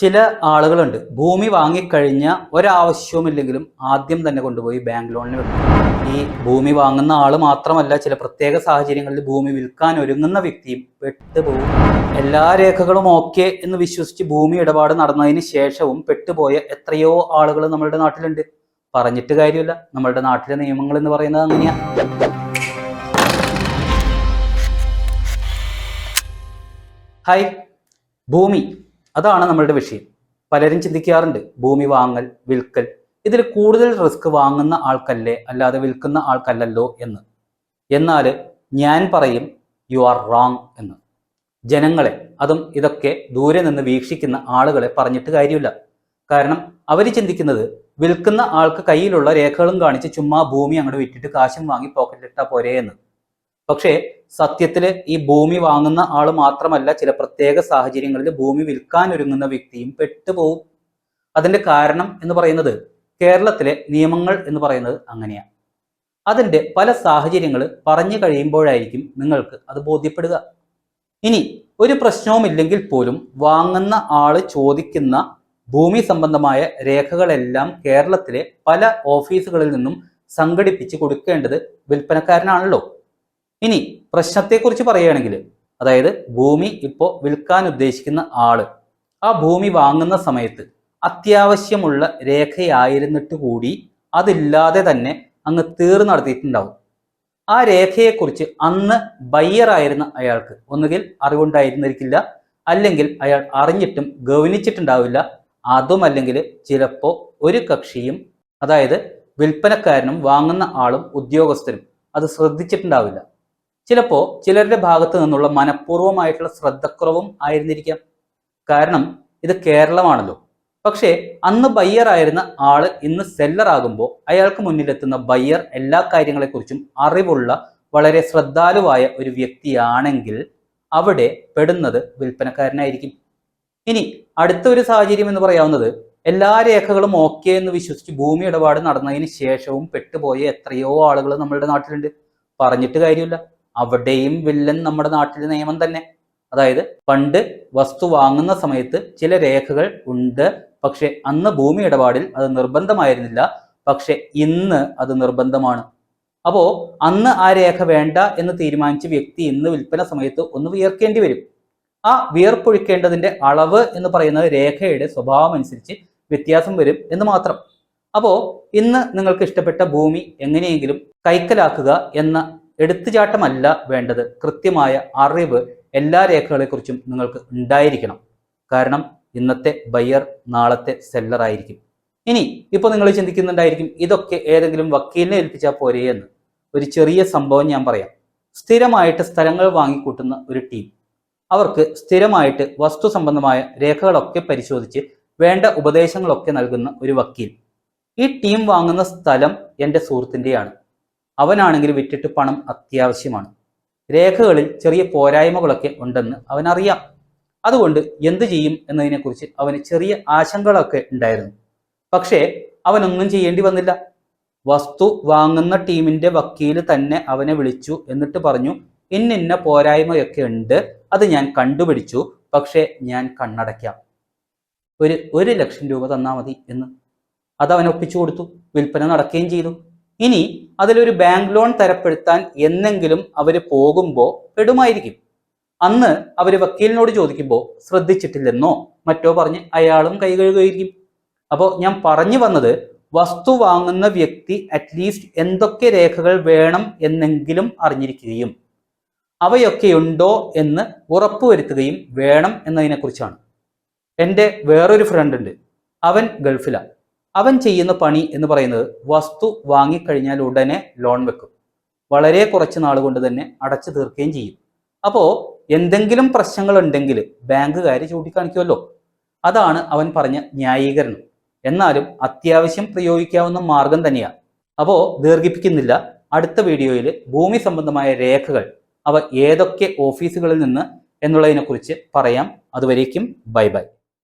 ചില ആളുകളുണ്ട്. ഭൂമി വാങ്ങിക്കഴിഞ്ഞ ഒരാവശ്യവുമില്ലെങ്കിലും ആദ്യം തന്നെ കൊണ്ടുപോയി ബാങ്ക് ലോണിന് വെക്കും. ഈ ഭൂമി വാങ്ങുന്ന ആൾ മാത്രമല്ല ചില പ്രത്യേക സാഹചര്യങ്ങളിൽ ഭൂമി വിൽക്കാൻ ഒരുങ്ങുന്ന വ്യക്തിയും പെട്ടുപോകും എല്ലാ രേഖകളും ഓക്കെ എന്ന് വിശ്വസിച്ച് ഭൂമി ഇടപാട് നടന്നതിന് ശേഷവും പെട്ടുപോയ എത്രയോ ആളുകൾ നമ്മളുടെ നാട്ടിലുണ്ട്. പറഞ്ഞിട്ട് കാര്യമില്ല. നമ്മളുടെ നാട്ടിലെ നിയമങ്ങൾ എന്ന് പറയുന്നത് അങ്ങനെയാ. ഹായ് ഭൂമി അതാണ് നമ്മളുടെ വിഷയം. പലരും ചിന്തിക്കാറുണ്ട് ഭൂമി വാങ്ങൽ വിൽക്കൽ. ഇതിൽ കൂടുതൽ റിസ്ക് വാങ്ങുന്ന ആൾക്കല്ലേ അല്ലാതെ വിൽക്കുന്ന ആൾക്കല്ലല്ലോ എന്ന്. എന്നാൽ ഞാൻ പറയും യു ആർ റോങ് എന്ന്. ജനങ്ങളെ അതും ഇതൊക്കെ ദൂരെ നിന്ന് വീക്ഷിക്കുന്ന ആളുകളെ പറഞ്ഞിട്ട് കാര്യമില്ല. കാരണം അവർ ചിന്തിക്കുന്നത് വിൽക്കുന്ന ആൾക്ക് കയ്യിലുള്ള രേഖകളും കാണിച്ച് ചുമ്മാ ഭൂമി അങ്ങോട്ട് വിറ്റിട്ട് കാശും വാങ്ങി പോക്കറ്റിലിട്ടാ പോരേ എന്ന്. പക്ഷേ സത്യത്തിൽ ഈ ഭൂമി വാങ്ങുന്ന ആൾ മാത്രമല്ല ചില പ്രത്യേക സാഹചര്യങ്ങളിൽ ഭൂമി വിൽക്കാൻ ഒരുങ്ങുന്ന വ്യക്തിയും പെട്ടുപോകും അതിന്റെ കാരണം എന്ന് പറയുന്നത് കേരളത്തിലെ നിയമങ്ങൾ എന്ന് പറയുന്നത് അങ്ങനെയാണ്. അതിന്റെ പല സാഹചര്യങ്ങൾ പറഞ്ഞു കഴിയുമ്പോഴായിരിക്കും നിങ്ങൾക്ക് അത് ബോധ്യപ്പെടുക. ഇനി ഒരു പ്രശ്നവുമില്ലെങ്കിൽ പോലും വാങ്ങുന്ന ആൾ ചോദിക്കുന്ന ഭൂമി സംബന്ധമായ രേഖകളെല്ലാം കേരളത്തിലെ പല ഓഫീസുകളിൽ നിന്നും സംഘടിപ്പിച്ച് കൊടുക്കേണ്ടത് വിൽപ്പനക്കാരനാണല്ലോ. ഇനി പ്രശ്നത്തെക്കുറിച്ച് പറയുകയാണെങ്കിൽ അതായത് ഭൂമി ഇപ്പോൾ വിൽക്കാൻ ഉദ്ദേശിക്കുന്ന ആൾ ആ ഭൂമി വാങ്ങുന്ന സമയത്ത് അത്യാവശ്യമുള്ള രേഖയായിരുന്നിട്ട് കൂടി അതില്ലാതെ തന്നെ അങ്ങ് തീർ നടത്തിയിട്ടുണ്ടാവും. ആ രേഖയെക്കുറിച്ച് അന്ന് ബയ്യറായിരുന്ന അയാൾക്ക് ഒന്നുകിൽ അറിവുണ്ടായിരുന്നിരിക്കില്ല അല്ലെങ്കിൽ അയാൾ അറിഞ്ഞിട്ടും ഗവനിച്ചിട്ടുണ്ടാവില്ല അതുമല്ലെങ്കിൽ ചിലപ്പോൾ ഒരു കക്ഷിയും അതായത് വിൽപ്പനക്കാരനും വാങ്ങുന്ന ആളും ഉദ്യോഗസ്ഥരും അത് ശ്രദ്ധിച്ചിട്ടുണ്ടാവില്ല. ചിലപ്പോൾ ചിലരുടെ ഭാഗത്തു നിന്നുള്ള മനഃപൂർവമായിട്ടുള്ള ശ്രദ്ധക്കുറവും ആയിരുന്നിരിക്കാം. കാരണം ഇത് കേരളമാണല്ലോ. പക്ഷേ അന്ന് ബയ്യർ ആയിരുന്ന ആൾ ഇന്ന് സെല്ലർ ആകുമ്പോൾ അയാൾക്ക് മുന്നിലെത്തുന്ന ബയ്യർ എല്ലാ കാര്യങ്ങളെക്കുറിച്ചും അറിവുള്ള വളരെ ശ്രദ്ധാലുവായ ഒരു വ്യക്തിയാണെങ്കിൽ അവിടെ പെടുന്നത് വിൽപ്പനക്കാരനായിരിക്കും. ഇനി അടുത്ത ഒരു സാഹചര്യം എന്ന് പറയാവുന്നത് എല്ലാ രേഖകളും ഓക്കെ എന്ന് വിശ്വസിച്ച് ഭൂമി ഇടപാട് നടന്നതിന് ശേഷവും പെട്ടുപോയ എത്രയോ ആളുകൾ നമ്മളുടെ നാട്ടിലുണ്ട്. പറഞ്ഞിട്ട് കാര്യമില്ല. അവിടെയും വില്ലൻ നമ്മുടെ നാട്ടിലെ നിയമം തന്നെ. അതായത് പണ്ട് വസ്തു വാങ്ങുന്ന സമയത്ത് ചില രേഖകൾ ഉണ്ട് പക്ഷെ അന്ന് ഭൂമി ഇടപാടിൽ അത് നിർബന്ധമായിരുന്നില്ല. പക്ഷെ ഇന്ന് അത് നിർബന്ധമാണ്. അപ്പോ അന്ന് ആ രേഖ വേണ്ട എന്ന് തീരുമാനിച്ച വ്യക്തി ഇന്ന് വിൽപ്പന സമയത്ത് ഒന്ന് വിയർക്കേണ്ടി വരും. ആ വിയർപ്പൊഴിക്കേണ്ടതിന്റെ അളവ് എന്ന് പറയുന്നത് രേഖയുടെ സ്വഭാവം അനുസരിച്ച് വ്യത്യാസം വരും എന്ന് മാത്രം. അപ്പോ ഇന്ന് നിങ്ങൾക്ക് ഇഷ്ടപ്പെട്ട ഭൂമി എങ്ങനെയെങ്കിലും കൈക്കലാക്കുക എന്ന എടുത്തുചാട്ടമല്ല വേണ്ടത്. കൃത്യമായ അറിവ് എല്ലാ രേഖകളെക്കുറിച്ചും നിങ്ങൾക്ക് ഉണ്ടായിരിക്കണം. കാരണം ഇന്നത്തെ ബയ്യർ നാളത്തെ സെല്ലർ ആയിരിക്കും. ഇനി ഇപ്പോൾ നിങ്ങൾ ചിന്തിക്കുന്നുണ്ടായിരിക്കും ഇതൊക്കെ ഏതെങ്കിലും വക്കീലിനെ ഏൽപ്പിച്ചാൽ പോരെയെന്ന് എന്ന്. ഒരു ചെറിയ സംഭവം ഞാൻ പറയാം. സ്ഥിരമായിട്ട് സ്ഥലങ്ങൾ വാങ്ങിക്കൂട്ടുന്ന ഒരു ടീം. അവർക്ക് സ്ഥിരമായിട്ട് വസ്തു സംബന്ധമായ രേഖകളൊക്കെ പരിശോധിച്ച് വേണ്ട ഉപദേശങ്ങളൊക്കെ നൽകുന്ന ഒരു വക്കീൽ. ഈ ടീം വാങ്ങുന്ന സ്ഥലം എന്റെ സുഹൃത്തിന്റെയാണ്. അവനാണെങ്കിൽ വിറ്റിട്ട് പണം അത്യാവശ്യമാണ്. രേഖകളിൽ ചെറിയ പോരായ്മകളൊക്കെ ഉണ്ടെന്ന് അവനറിയാം. അതുകൊണ്ട് എന്തു ചെയ്യും എന്നതിനെക്കുറിച്ച് അവന് ചെറിയ ആശങ്കകളൊക്കെ ഉണ്ടായിരുന്നു. പക്ഷേ അവനൊന്നും ചെയ്യേണ്ടി വന്നില്ല. വസ്തു വാങ്ങുന്ന ടീമിന്റെ വക്കീൽ തന്നെ അവനെ വിളിച്ചു എന്നിട്ട് പറഞ്ഞു ഇന്നിന്ന പോരായ്മയൊക്കെ ഉണ്ട് അത് ഞാൻ കണ്ടുപിടിച്ചു പക്ഷേ ഞാൻ കണ്ണടയ്ക്കാം. ഒരു ഒരു ലക്ഷം രൂപ തന്നാൽ മതി എന്ന്. അത് അവൻ ഒപ്പിച്ചു കൊടുത്തു. വിൽപ്പന നടക്കുകയും ചെയ്തു. ഇനി അതിലൊരു ബാങ്ക് ലോൺ തരപ്പെടുത്താൻ എന്നെങ്കിലും അവർ പോകുമ്പോൾ പെടുമായിരിക്കും. അന്ന് അവർ വക്കീലിനോട് ചോദിക്കുമ്പോൾ ശ്രദ്ധിച്ചിട്ടില്ലെന്നോ മറ്റോ പറഞ്ഞ് അയാളും കൈ കഴുകുകയായിരിക്കും. അപ്പോൾ ഞാൻ പറഞ്ഞു വന്നത് വസ്തു വാങ്ങുന്ന വ്യക്തി അറ്റ്ലീസ്റ്റ് എന്തൊക്കെ രേഖകൾ വേണം എന്നെങ്കിലും അറിഞ്ഞിരിക്കുകയും അവയൊക്കെ ഉണ്ടോ എന്ന് ഉറപ്പുവരുത്തുകയും വേണം എന്നതിനെക്കുറിച്ചാണ്. എന്റെ വേറൊരു ഫ്രണ്ട് ഉണ്ട്. അവൻ ഗൾഫിലാണ് അവൻ ചെയ്യുന്ന പണി എന്ന് പറയുന്നത് വസ്തു വാങ്ങിക്കഴിഞ്ഞാൽ ഉടനെ ലോൺ വെക്കും. വളരെ കുറച്ച് നാൾ കൊണ്ട് തന്നെ അടച്ചു തീർക്കുകയും ചെയ്യും. അപ്പോൾ എന്തെങ്കിലും പ്രശ്നങ്ങൾ ഉണ്ടെങ്കിൽ ബാങ്കുകാർ ചൂണ്ടിക്കാണിക്കുമല്ലോ. അതാണ് അവൻ പറഞ്ഞ ന്യായീകരണം. എന്നാലും അത്യാവശ്യം പ്രയോഗിക്കാവുന്ന മാർഗം തന്നെയാണ് അപ്പോൾ ദീർഘിപ്പിക്കുന്നില്ല. അടുത്ത വീഡിയോയിൽ ഭൂമി സംബന്ധമായ രേഖകൾ അവ ഏതൊക്കെ ഓഫീസുകളിൽ നിന്ന് എന്നുള്ളതിനെക്കുറിച്ച് പറയാം. അതുവരേക്കും ബൈ ബൈ.